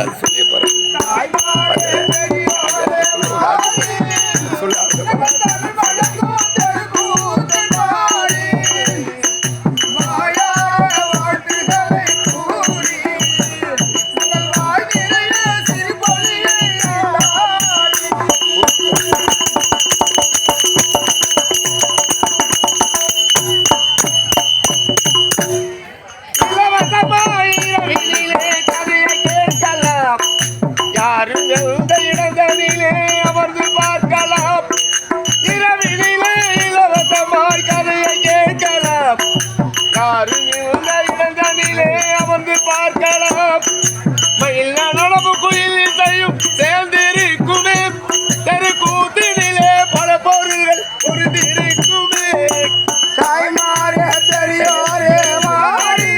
அது சொல்லி யாரும் எந்த இடங்களிலே அமர்ந்து பார்க்கலாம். இரவிலே இலவசமாய் கதையை கேட்கலாம். யாரும் எந்த இடங்களிலே அமர்ந்து பார்க்கலாம். மயில் நடவு குயில் இசையும் சேர்ந்திருக்குமே. தெரு பல பொருள்கள் பொருந்திருக்குமே தாய்மாரே பெரியோரே மாறி.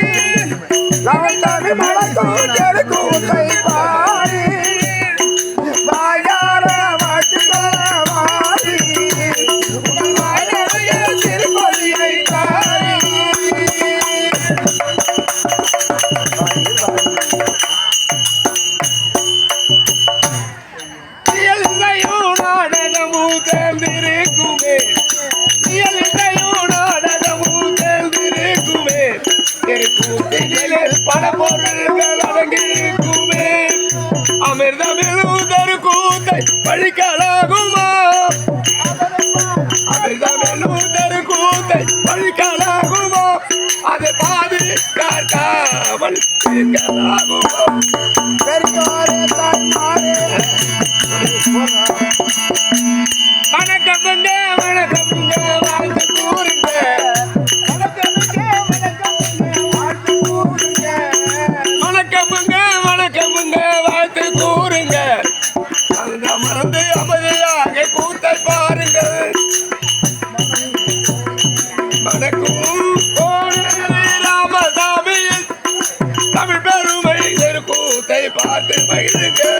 நாடகமும் சேர்ந்திருக்குமே இயல்பையும் நாடகமும் சேர்ந்திருக்குமே திருக்கூட்டிலே பல பொருள்கள் அடங்கியிருக்குமே. அமிர்தமிழும் தருக்கூத்தை பழிக்கலாகுமா? அமிர்தமிழும் தருக்கூத்தை பழிக்கலாகுமா? அது பாதி காக்காமல் இருக்கலாகுமா? பார்த்து பகிர்ந்து